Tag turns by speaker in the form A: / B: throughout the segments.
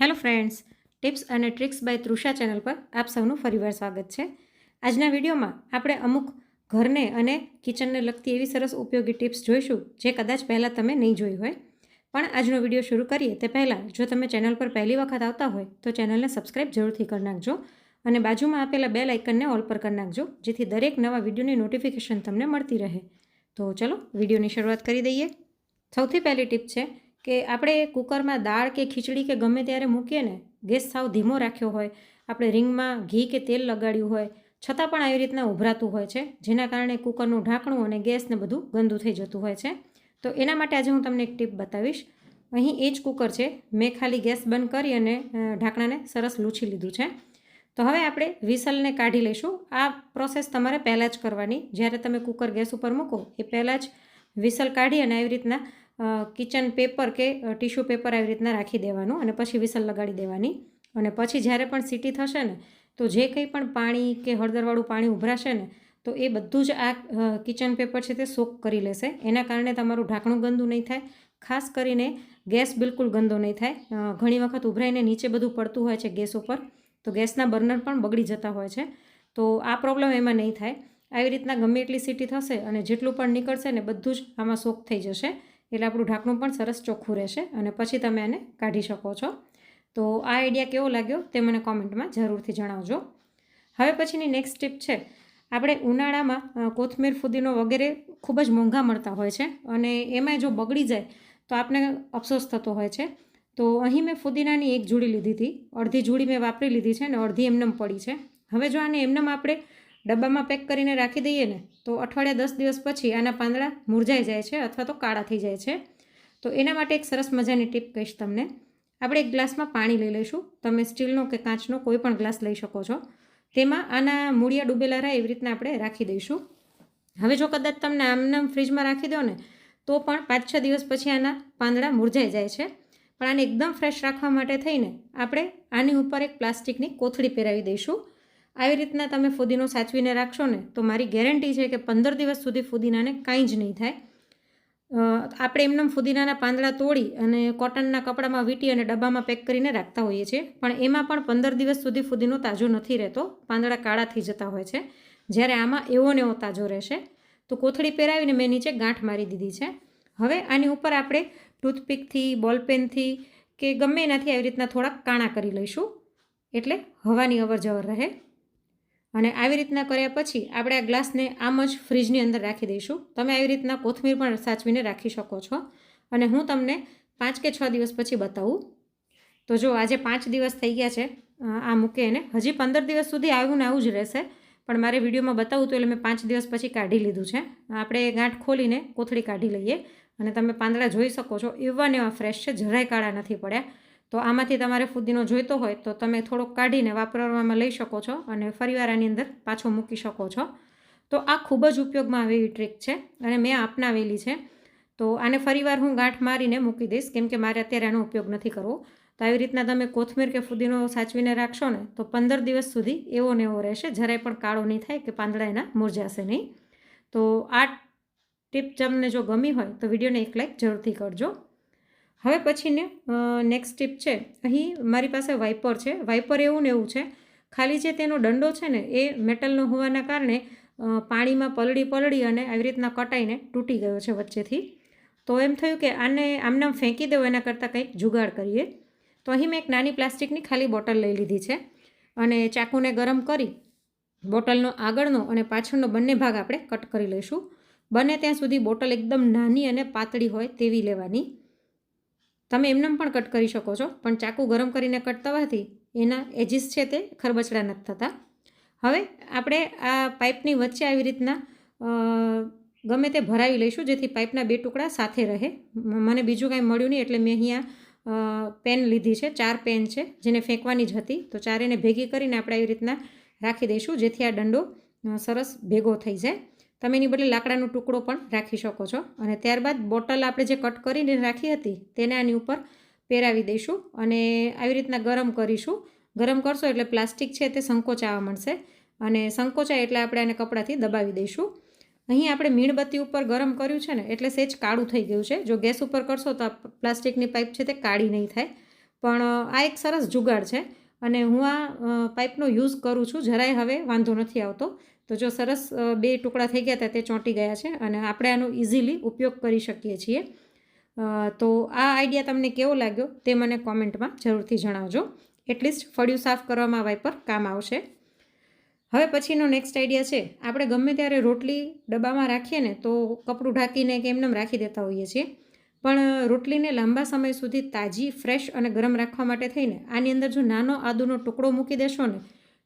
A: Hello friends, tips અને tricks by Trusha channel પર આપ સૌનું ફરીવાર સ્વાગત છે. આજના વિડીયોમાં આપણે અમુક ઘરને અને કિચનને લગતી એવી સરસ ઉપયોગી ટિપ્સ જોઈશું જે કદાચ પહેલાં તમે નહીં જોઈ હોય. પણ આજનો વીડિયો શરૂ કરીએ તે પહેલાં જો તમે ચેનલ પર પહેલી વખત આવતા હોય તો ચેનલને સબસ્ક્રાઈબ જરૂરથી કરી નાખજો અને બાજુમાં આપેલા બે લાઇકનને ઓલ પર કરી નાખજો જેથી દરેક નવા વિડીયોની નોટિફિકેશન તમને મળતી રહે. તો ચલો વિડીયોની શરૂઆત કરી દઈએ. સૌથી પહેલી ટીપ છે કે આપણે કુકરમાં દાળ કે ખીચડી કે ગમે ત્યારે મૂકીએ ને, ગેસ સાવ ધીમો રાખ્યો હોય, આપણે રિંગમાં ઘી કે તેલ લગાડ્યું હોય, છતાં પણ આવી રીતના ઉભરાતું હોય છે, જેના કારણે કુકરનું ઢાંકણું અને ગેસને બધું ગંદુ થઈ જતું હોય છે. તો એના માટે આજે હું તમને એક ટીપ બતાવીશ. અહીં એ જ કુકર છે, મેં ખાલી ગેસ બંધ કરી અને ઢાંકણાને સરસ લૂછી લીધું છે. તો હવે આપણે વિસલને કાઢી લઈશું. આ પ્રોસેસ તમારે પહેલાં જ કરવાની. જ્યારે તમે કુકર ગેસ ઉપર મૂકો, એ પહેલાં જ વિસલ કાઢી અને આવી રીતના કિચન પેપર કે ટીશ્યુ પેપર આવી રીતના રાખી દેવાનું અને પછી વિસલ લગાડી દેવાની. અને પછી જ્યારે પણ સીટી થશે ને, તો જે કંઈ પણ પાણી કે હળદરવાળું પાણી ઉભરાશે ને, તો એ બધું જ આ કિચન પેપર છે તે સોક કરી લેશે. એના કારણે તમારું ઢાંકણું ગંદુ નહીં થાય. ખાસ કરીને ગેસ બિલકુલ ગંદો નહીં થાય. ઘણી વખત ઉભરાઈને નીચે બધું પડતું હોય છે ગેસ ઉપર, તો ગેસના બર્નર પણ બગડી જતા હોય છે. તો આ પ્રોબ્લેમ એમાં નહીં થાય. આવી રીતના ગમે એટલી સીટી થશે અને જેટલું પણ નીકળશે ને બધું જ આમાં સોક થઈ જશે. એટલે આપણું ઢાંકણું પણ સરસ ચોખ્ખું રહેશે અને પછી તમે એને કાઢી શકો છો. તો આ આઈડિયા કેવો લાગ્યો તે મને કોમેન્ટમાં જરૂરથી જણાવજો. હવે પછીની નેક્સ્ટ ટીપ છે, આપણે ઉનાળામાં કોથમીર ફુદીનો વગેરે ખૂબ જ મોંઘા મળતા હોય છે અને એમાં જો બગડી જાય તો આપને અફસોસ થતો હોય છે. તો અહીં મેં ફુદીનાની એક જોડી લીધી હતી, અડધી જોડી મેં વાપરી લીધી છે અને અડધી એમનેમ પડી છે. હવે જો આને એમનેમ આપણે ડબ્બામાં પેક કરીને રાખી દઈએ ને, તો અઠવાડિયા દસ દિવસ પછી આના પાંદડા મુરઝાઈ જાય છે અથવા તો કાળા થઈ જાય છે. તો એના માટે એક સરસ મજાની ટીપ કહીશ તમને. આપણે એક ગ્લાસમાં પાણી લઈ લઈશું. તમે સ્ટીલનો કે કાચનો કોઈ પણ ગ્લાસ લઈ શકો છો. તેમાં આના મૂળિયા ડૂબેલા રહે એવી રીતના આપણે રાખી દઈશું. હવે જો કદાચ તમને આમનામ ફ્રીજમાં રાખી દો ને, તો પણ પાંચ છ દિવસ પછી આના પાંદડા મુરઝાઈ જાય છે. પણ આને એકદમ ફ્રેશ રાખવા માટે થઈને આપણે આની ઉપર એક પ્લાસ્ટિકની કોથળી પહેરાવી દઈશું. આવી રીતના તમે ફુદીનો સાચવીને રાખશો ને, તો મારી ગેરંટી છે કે પંદર દિવસ સુધી ફુદીનાને કાંઈ જ નહીં થાય. આપણે એમનેમ ફુદીનાના પાંદડા તોડી અને કોટનના કપડામાં વીંટી અને ડબ્બામાં પેક કરીને રાખતા હોઈએ છીએ. પણ એમાં પણ પંદર દિવસ સુધી ફુદીનો તાજો નથી રહેતો, પાંદડા કાળા થઈ જતા હોય છે. જ્યારે આમાં એવો ને એવો તાજો રહેશે. તો કોથળી પહેરાવીને મેં નીચે ગાંઠ મારી દીધી છે. હવે આની ઉપર આપણે ટૂથપીકથી, બોલપેનથી કે ગમે એનાથી આવી રીતના થોડાક કાણા કરી લઈશું. એટલે હવાની અવર જવર રહે. અને આવી રીતના કર્યા પછી આપણે આ ગ્લાસને આમ જ ફ્રીજની અંદર રાખી દઈશું. તમે આવી રીતના કોથમીર પણ સાચવીને રાખી શકો છો. અને હું તમને પાંચ કે છ દિવસ પછી બતાવું. તો જો આજે પાંચ દિવસ થઈ ગયા છે આ મૂકે એને. હજી પંદર દિવસ સુધી આવ્યું ને આવું જ રહેશે. પણ મારે વિડીયોમાં બતાવું તો એટલે મેં પાંચ દિવસ પછી કાઢી લીધું છે. આપણે ગાંઠ ખોલીને કોથળી કાઢી લઈએ. અને તમે પાંદડા જોઈ શકો છો, એવા ને એવા ફ્રેશ છે, જરાય કાળા નથી પડ્યા. તો આમાંથી તમારે ફુદીનો જોઈતો હોય તો તમે થોડોક કાઢીને વાપરવામાં લઈ શકો છો અને ફરીવાર આની અંદર પાછો મૂકી શકો છો. તો આ ખૂબ જ ઉપયોગમાં આવે એવી ટ્રીક છે અને મેં અપનાવેલી છે. તો આને ફરીવાર હું ગાંઠ મારીને મૂકી દઈશ કેમ કે મારે અત્યારે આનો ઉપયોગ નથી કરવો. તો આવી રીતના તમે કોથમીર કે ફુદીનો સાચવીને રાખશો ને તો પંદર દિવસ સુધી એવો ને એવો રહેશે. જરાય પણ કાળો નહીં થાય કે પાંદડા એના મૂરજાશે નહીં. તો આ ટીપ તમને જો ગમી હોય તો વિડીયોને એક લાઈક જરૂરથી કરજો. હવે પછીને નેક્સ્ટ સ્ટીપ છે. અહીં મારી પાસે વાઇપર છે. વાઇપર એવું ને એવું છે. ખાલી જે તેનો દંડો છે ને, એ મેટલનો હોવાના કારણે પાણીમાં પલળી પલળી અને આવી રીતના કટાઈને તૂટી ગયો છે વચ્ચેથી. તો એમ થયું કે આને આમનામ ફેંકી દેવો એના કરતાં કંઈક જુગાડ કરીએ. તો અહીં મેં એક નાની પ્લાસ્ટિકની ખાલી બોટલ લઈ લીધી છે. અને ચાકુને ગરમ કરી, બોટલનો આગળનો અને પાછળનો બંને ભાગ આપણે કટ કરી લઈશું. બને ત્યાં સુધી બોટલ એકદમ નાની અને પાતળી હોય તેવી લેવાની. તમે એમનેમ પણ કટ કરી શકો છો. પણ ચાકુ ગરમ કરીને કટ થવાથી એના એજીસ છે તે ખરબચડા નથી થતા. હવે આપણે આ પાઇપની વચ્ચે આવી રીતના ગમે તે ભરાવી લઈશું, જેથી પાઇપના બે ટુકડા સાથે રહે. મને બીજું કાંઈ મળ્યું નહીં એટલે મેં અહીંયા પેન લીધી છે. ચાર પેન છે, જેને ફેંકવાની જ હતી. તો ચારેને ભેગી કરીને આપણે આવી રીતના રાખી દઈશું, જેથી આ દંડો સરસ ભેગો થઈ જાય. તમે એની બદલે લાકડાનો ટુકડો પણ રાખી શકો છો. અને ત્યારબાદ બોટલ આપણે જે કટ કરીને રાખી હતી, તેને આની ઉપર પહેરાવી દઈશું અને આવી રીતના ગરમ કરીશું. ગરમ કરશો એટલે પ્લાસ્ટિક છે તે સંકોચાવા મળશે અને સંકોચાય એટલે આપણે આને કપડાથી દબાવી દઈશું. અહીં આપણે મીણબત્તી ઉપર ગરમ કર્યું છે ને, એટલે સેજ કાળું થઈ ગયું છે. જો ગેસ ઉપર કરશો તો પ્લાસ્ટિકની પાઇપ છે તે કાળી નહીં થાય. પણ, આ એક સરસ જુગાડ છે. અને હું આ પાઇપનો યુઝ કરું છું, જરાય હવે વાંધો નથી આવતો. તો જો સરસ બે ટુકડા થઈ ગયા હતા, તે ચોંટી ગયા છે અને આપણે આનો ઇઝીલી ઉપયોગ કરી શકીએ છીએ. તો આ આઈડિયા તમને કેવો લાગ્યો તે મને કોમેન્ટમાં જરૂરથી જણાવજો. એટલીસ્ટ ફળિયું સાફ કરવામાં વાઇપર કામ આવશે. હવે પછીનો નેક્સ્ટ આઈડિયા છે, આપણે ગમે ત્યારે રોટલી ડબ્બામાં રાખીએ ને તો કપડું ઢાંકીને કે એમને એમ રાખી દેતા હોઈએ છીએ. પણ રોટલીને લાંબા સમય સુધી તાજી ફ્રેશ અને ગરમ રાખવા માટે થઈને આની અંદર જો નાનો આદુનો ટુકડો મૂકી દેશો ને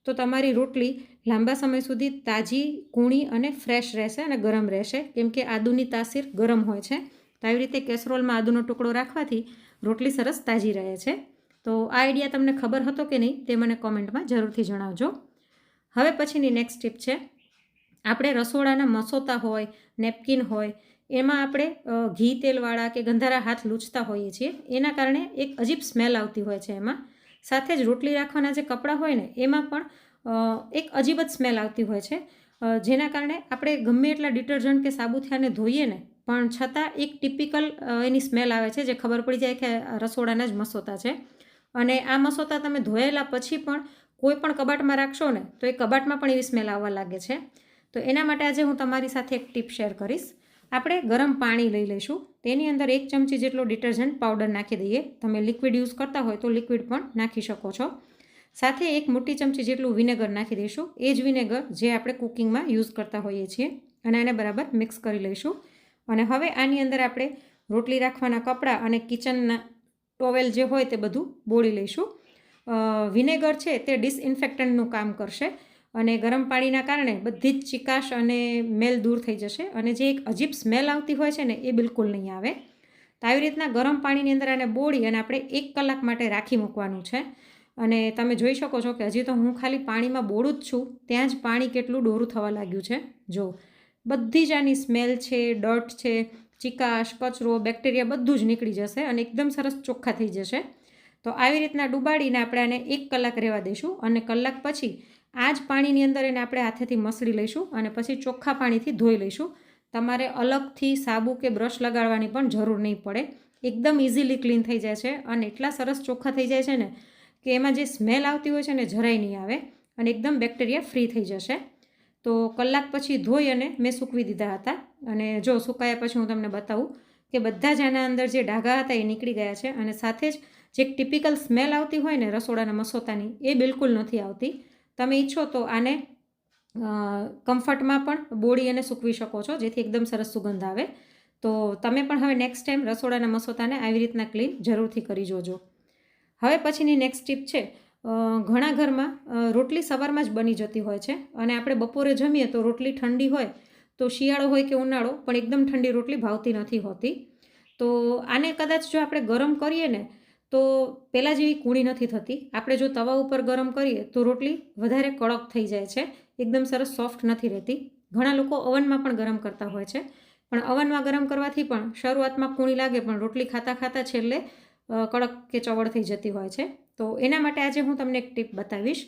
A: તો તમારી રોટલી લાંબા સમય સુધી તાજી, કૂણી અને ફ્રેશ રહેશે અને ગરમ રહેશે. કેમ કે આદુની તાસીર ગરમ હોય છે. તો આવી રીતે કેસરોલમાં આદુનો ટુકડો રાખવાથી રોટલી સરસ તાજી રહે છે. તો આ આઈડિયા તમને ખબર હતો કે નહીં તે મને કોમેન્ટમાં જરૂરથી જણાવજો. હવે પછીની નેક્સ્ટ ટીપ છે. આપણે રસોડાના મસોતા હોય નેપકિન હોય, એમાં આપણે ઘી તેલવાળા કે ગંધારા હાથ લૂછતા હોઈએ છીએ. એના કારણે એક અજીબ સ્મેલ આવતી હોય છે એમાં. સાથે જ રોટલી રાખવાના જે કપડાં હોય ને, એમાં પણ એક અજીબ જ સ્મેલ આવતી હોય છે. જેના કારણે આપણે ગમે એટલા ડિટર્જન્ટ કે સાબુથિયાને ધોઈએ ને, પણ છતાં એક ટિપિકલ એની સ્મેલ આવે છે જે ખબર પડી જાય કે રસોડાના જ મસોતા છે. અને આ મસોતા તમે ધોયેલા પછી પણ કોઈ પણ કબાટમાં રાખશો ને, તો એ કબાટમાં પણ એવી સ્મેલ આવવા લાગે છે. તો એના માટે આજે હું તમારી સાથે એક ટીપ શેર કરીશ. આપણે ગરમ પાણી લઈ લઈશું. તેની અંદર એક ચમચી જેટલો ડિટર્જન્ટ પાવડર નાખી દઈએ. તમે લિક્વિડ યુઝ કરતા હોય તો લિક્વિડ પણ નાખી શકો છો. સાથે એક મોટી ચમચી જેટલું વિનેગર નાખી દઈશું. એ જ વિનેગર જે આપણે કુકિંગમાં યુઝ કરતા હોઈએ છીએ અને આને બરાબર મિક્સ કરી લઈશું. અને હવે આની અંદર આપણે રોટલી રાખવાના કપડાં અને કિચનના ટોવેલ જે હોય તે બધું બોળી લઈશું. વિનેગર છે તે ડિસઇન્ફેક્ટન્ટનું કામ કરશે. અને ગરમ પાણીના કારણે બધી જ ચિકાશ અને મેલ દૂર થઈ જશે અને જે એક અજીબ સ્મેલ આવતી હોય છે ને એ બિલકુલ નહીં આવે. તો આવી રીતના ગરમ પાણીની અંદર આને બોળી અને આપણે એક કલાક માટે રાખી મૂકવાનું છે. અને તમે જોઈ શકો છો કે હજી તો હું ખાલી પાણીમાં બોળું જ છું, ત્યાં જ પાણી કેટલું ડોરું થવા લાગ્યું છે. જો, બધી જ આની સ્મેલ છે, ડર્ટ છે, ચિકાશ, કચરો, બેક્ટેરિયા બધું જ નીકળી જશે અને એકદમ સરસ ચોખ્ખા થઈ જશે. તો આવી રીતના ડુબાડીને આપણે આને એક કલાક રહેવા દઈશું અને કલાક પછી આ જ પાણીની અંદર એને આપણે હાથેથી મસળી લઈશું અને પછી ચોખ્ખા પાણીથી ધોઈ લઈશું. તમારે અલગથી સાબુ કે બ્રશ લગાડવાની પણ જરૂર નહીં પડે. એકદમ ઇઝીલી ક્લીન થઈ જાય છે અને એટલા સરસ ચોખ્ખા થઈ જાય છે ને કે એમાં જે સ્મેલ આવતી હોય છે ને જરાય નહીં આવે અને એકદમ બેક્ટેરિયા ફ્રી થઈ જશે. તો કલાક પછી ધોઈ અને મેં સૂકવી દીધા હતા. અને જો સુકાયા પછી હું તમને બતાવું કે બધા જ આના અંદર જે ડાઘા હતા એ નીકળી ગયા છે અને સાથે જ જે ટિપિકલ સ્મેલ આવતી હોય ને રસોડાના મસોતાની એ બિલકુલ નથી આવતી. તમે ઈચ્છો તો આને કમ્ફર્ટમાં પણ બોળી અને સૂકવી શકો છો, જેથી એકદમ સરસ સુગંધ આવે. તો તમે પણ હવે નેક્સ્ટ ટાઈમ રસોડાના મસોતાને આવી રીતના ક્લીન જરૂરથી કરી જોજો. હવે પછીની નેક્સ્ટ ટીપ છે ઘણા ઘરમાં રોટલી સવારમાં જ બની જતી હોય છે, અને આપણે બપોરે જમીએ તો રોટલી ઠંડી હોય, તો શિયાળો હોય કે ઉનાળો, પણ એકદમ ઠંડી રોટલી ભાવતી નથી હોતી. તો આને કદાચ જો આપણે ગરમ કરીએ ને તો પહેલાં જેવી કૂણી નથી થતી. આપણે જો તવા ઉપર ગરમ કરીએ તો રોટલી વધારે કડક થઈ જાય છે. એકદમ સરસ સોફ્ટ નથી રહેતી. ઘણા લોકો ઓવનમાં પણ ગરમ કરતા હોય છે. પણ અવનમાં ગરમ કરવાથી પણ શરૂઆતમાં કૂણી લાગે પણ રોટલી ખાતા ખાતા છેલ્લે કડક કે ચવડ થઈ જતી હોય છે. તો એના માટે આજે હું તમને એક ટીપ બતાવીશ.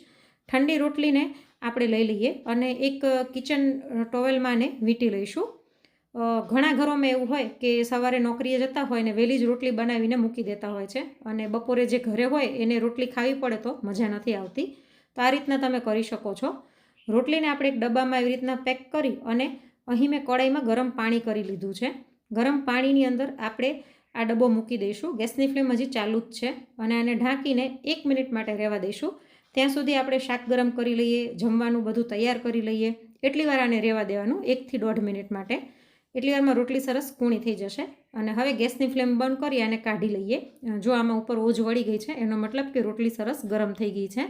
A: ઠંડી રોટલીને આપણે લઈ લઈએ અને એક કિચન ટોવેલમાં ને વીંટી લઈશું. ઘણા ઘરોમાં એવું હોય કે સવારે નોકરીએ જતા હોય ને વહેલી જ રોટલી બનાવીને મૂકી દેતા હોય છે અને બપોરે જે ઘરે હોય એને રોટલી ખાવી પડે તો મજા નથી આવતી. તો આ રીતના તમે કરી શકો છો. રોટલીને આપણે એક ડબ્બામાં એવી રીતના પેક કરી અને અહીં મેં કડાઈમાં ગરમ પાણી કરી લીધું છે. ગરમ પાણીની અંદર આપણે આ ડબ્બો મૂકી દઈશું. ગેસની ફ્લેમ હજી ચાલુ જ છે અને આને ઢાંકીને એક મિનિટ માટે રહેવા દઈશું. ત્યાં સુધી આપણે શાક ગરમ કરી લઈએ, જમવાનું બધું તૈયાર કરી લઈએ. એટલી વાર આને રહેવા દેવાનું એકથી દોઢ મિનિટ માટે. એટલી વારમાં રોટલી સરસ કૂણી થઈ જશે. અને હવે ગેસની ફ્લેમ બંધ કરી અને કાઢી લઈએ. જો આમાં ઉપર ઓજ વળી ગઈ છે, એનો મતલબ કે રોટલી સરસ ગરમ થઈ ગઈ છે.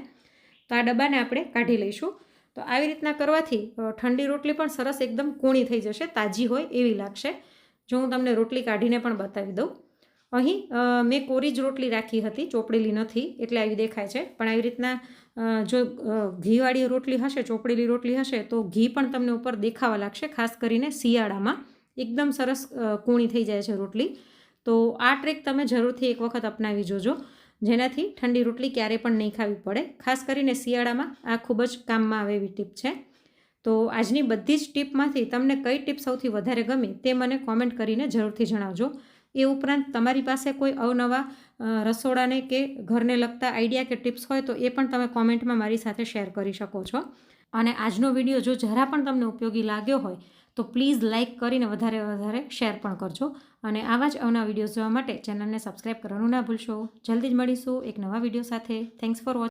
A: તો આ ડબ્બાને આપણે કાઢી લઈશું. તો આવી રીતના કરવાથી ઠંડી રોટલી પણ સરસ એકદમ કૂણી થઈ જશે, તાજી હોય એવી લાગશે. જો હું તમને રોટલી કાઢીને પણ બતાવી દઉં. અહીં મેં કોરી જ રોટલી રાખી હતી, ચોપડેલી નથી, એટલે આવી દેખાય છે. પણ આવી રીતના જો ઘીવાળી રોટલી હશે, ચોપડેલી રોટલી હશે, તો ઘી પણ તમને ઉપર દેખાવા લાગશે, ખાસ કરીને શિયાળામાં. એકદમ સરસ કૂણી થઈ જાય છે રોટલી. તો આ ટ્રેક તમે જરૂરથી એક વખત અપનાવી જોજો, જેનાથી ઠંડી રોટલી ક્યારેય પણ નહીં ખાવી પડે. ખાસ કરીને શિયાળામાં આ ખૂબ જ કામમાં આવે એવી ટીપ છે. તો આજની બધી જ ટીપમાંથી તમને કઈ ટીપ સૌથી વધારે ગમી તે મને કોમેન્ટ કરીને જરૂરથી જણાવજો. એ ઉપરાંત તમારી પાસે કોઈ અવનવા રસોડાને કે ઘરને લગતા આઈડિયા કે ટિપ્સ હોય તો એ પણ તમે કોમેન્ટમાં મારી સાથે શેર કરી શકો છો. અને આજનો વીડિયો જો જરા પણ તમને ઉપયોગી લાગ્યો હોય તો પ્લીઝ લાઇક કરીને વધારે વધારે શેર પણ કરજો. અને આવા જ અવના વીડિયો જોવા માટે ચેનલને સબસ્ક્રાઈબ કરવાનું ના ભૂલશો. જલ્દી જ મળીશું એક નવા વીડિયો સાથે. Thanks for watching